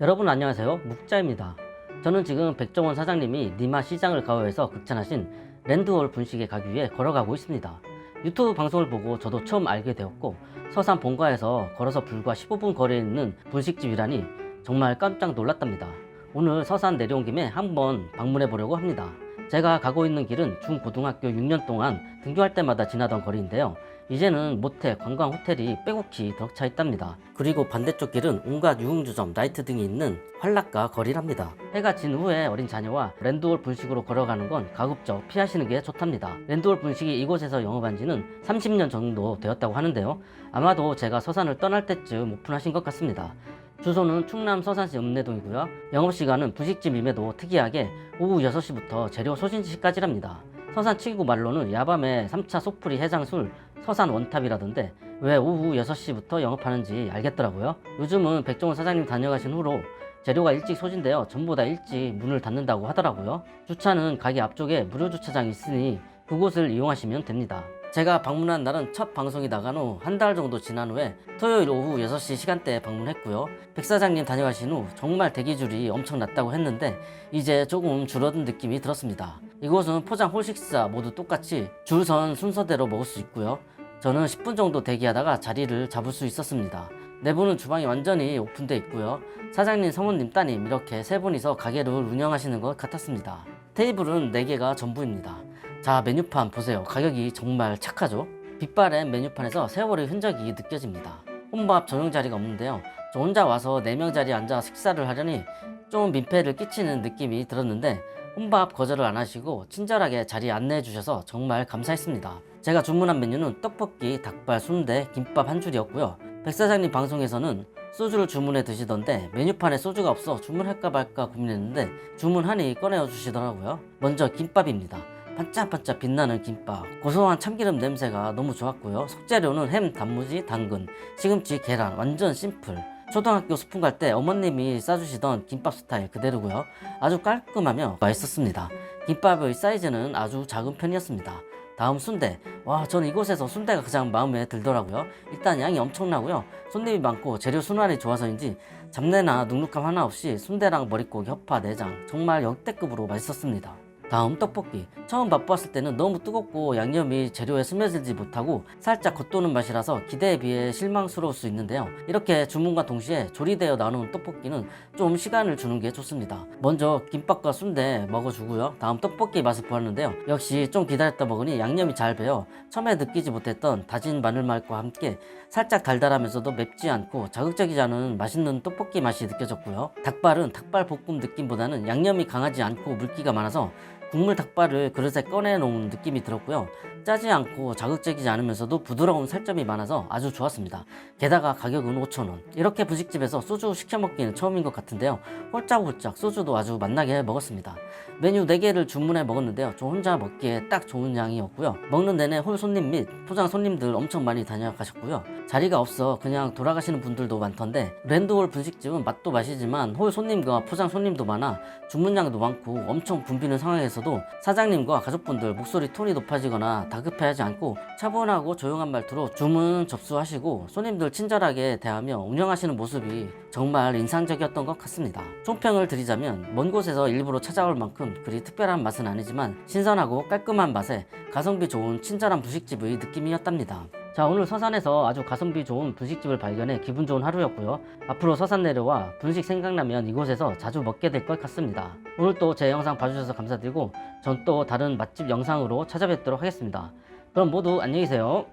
여러분 안녕하세요. 묵자입니다. 저는 지금 백종원 사장님이 니마 시장을 가호해서 극찬하신 랜드홀 분식에 가기 위해 걸어가고 있습니다. 유튜브 방송을 보고 저도 처음 알게 되었고 서산 본가에서 걸어서 불과 15분 거리에 있는 분식집이라니 정말 깜짝 놀랐답니다. 오늘 서산 내려온 김에 한번 방문해 보려고 합니다 제가 가고 있는 길은 중고등학교 6년 동안 등교할 때마다 지나던 거리인데요 이제는 모텔, 관광 호텔이 빼곡히 덕차 있답니다. 그리고 반대쪽 길은 온갖 유흥주점, 라이트 등이 있는 활락가 거리랍니다. 해가 진 후에 어린 자녀와 랜드홀 분식으로 걸어가는 건 가급적 피하시는 게 좋답니다. 랜드홀 분식이 이곳에서 영업한 지는 30년 정도 되었다고 하는데요. 아마도 제가 서산을 떠날 때쯤 오픈하신 것 같습니다. 주소는 충남 서산시 읍내동이고요. 영업시간은 분식집임에도 특이하게 오후 6시부터 재료 소진 시까지랍니다. 서산 치구 말로는 야밤에 3차 속풀이 해장술 서산 원탑이라던데 왜 오후 6시부터 영업하는지 알겠더라고요. 요즘은 백종원 사장님 다녀가신 후로 재료가 일찍 소진되어 전보다 일찍 문을 닫는다고 하더라고요. 주차는 가게 앞쪽에 무료 주차장이 있으니 그곳을 이용하시면 됩니다. 제가 방문한 날은 첫 방송이 나간 후 한 달 정도 지난 후에 토요일 오후 6시 시간대에 방문했고요. 백 사장님 다녀가신 후 정말 대기줄이 엄청 났다고 했는데 이제 조금 줄어든 느낌이 들었습니다. 이곳은 포장 홀식사 모두 똑같이 줄선 순서대로 먹을 수 있고요. 저는 10분 정도 대기하다가 자리를 잡을 수 있었습니다. 내부는 주방이 완전히 오픈되어 있고요. 사장님, 성우님, 따님 이렇게 세 분이서 가게를 운영하시는 것 같았습니다. 테이블은 4개가 전부입니다. 자, 메뉴판 보세요. 가격이 정말 착하죠? 빛바랜 메뉴판에서 세월의 흔적이 느껴집니다. 혼밥 전용 자리가 없는데요. 저 혼자 와서 4명 자리에 앉아 식사를 하려니 좀 민폐를 끼치는 느낌이 들었는데 혼밥 거절을 안 하시고 친절하게 자리 안내해 주셔서 정말 감사했습니다. 제가 주문한 메뉴는 떡볶이, 닭발, 순대, 김밥 한 줄이었고요. 백 사장님 방송에서는 소주를 주문해 드시던데 메뉴판에 소주가 없어 주문할까 말까 고민했는데 주문하니 꺼내어 주시더라고요. 먼저 김밥입니다. 반짝반짝 빛나는 김밥, 고소한 참기름 냄새가 너무 좋았고요. 속재료는 햄, 단무지, 당근, 시금치, 계란, 완전 심플. 초등학교 소풍 갈 때 어머님이 싸주시던 김밥 스타일 그대로고요. 아주 깔끔하며 맛있었습니다. 김밥의 사이즈는 아주 작은 편이었습니다. 다음 순대. 와, 저는 이곳에서 순대가 가장 마음에 들더라고요. 일단 양이 엄청나고요. 손님이 많고 재료 순환이 좋아서인지 잡내나 눅눅함 하나 없이 순대랑 머릿고기, 협파, 내장 정말 역대급으로 맛있었습니다. 다음 떡볶이. 처음 맛보았을 때는 너무 뜨겁고 양념이 재료에 스며들지 못하고 살짝 겉도는 맛이라서 기대에 비해 실망스러울 수 있는데요. 이렇게 주문과 동시에 조리되어 나오는 떡볶이는 좀 시간을 주는 게 좋습니다. 먼저 김밥과 순대 먹어주고요. 다음 떡볶이 맛을 보았는데요. 역시 좀 기다렸다 먹으니 양념이 잘 배어 처음에 느끼지 못했던 다진 마늘 맛과 함께 살짝 달달하면서도 맵지 않고 자극적이지 않은 맛있는 떡볶이 맛이 느껴졌고요. 닭발은 닭발 볶음 느낌보다는 양념이 강하지 않고 물기가 많아서 국물 닭발을 그릇에 꺼내놓은 느낌이 들었고요. 짜지 않고 자극적이지 않으면서도 부드러운 살점이 많아서 아주 좋았습니다. 게다가 가격은 5,000원. 이렇게 분식집에서 소주 시켜 먹기는 처음인 것 같은데요. 홀짝홀짝 소주도 아주 맛나게 먹었습니다. 메뉴 4개를 주문해 먹었는데요. 저 혼자 먹기에 딱 좋은 양이었고요. 먹는 내내 홀 손님 및 포장 손님들 엄청 많이 다녀가셨고요. 자리가 없어 그냥 돌아가시는 분들도 많던데 랜드홀 분식집은 맛도 맛이지만 홀 손님과 포장 손님도 많아 주문량도 많고 엄청 붐비는 상황에서 도 사장님과 가족분들 목소리 톤이 높아지거나 다급해하지 않고 차분하고 조용한 말투로 주문 접수하시고 손님들 친절하게 대하며 운영하시는 모습이 정말 인상적이었던 것 같습니다. 총평을 드리자면 먼 곳에서 일부러 찾아올 만큼 그리 특별한 맛은 아니지만 신선하고 깔끔한 맛에 가성비 좋은 친절한 분식집의 느낌이었답니다. 자 오늘 서산에서 아주 가성비 좋은 분식집을 발견해 기분 좋은 하루였고요. 앞으로 서산 내려와 분식 생각나면 이곳에서 자주 먹게 될 것 같습니다. 오늘 또 제 영상 봐주셔서 감사드리고 전 또 다른 맛집 영상으로 찾아뵙도록 하겠습니다. 그럼 모두 안녕히 계세요.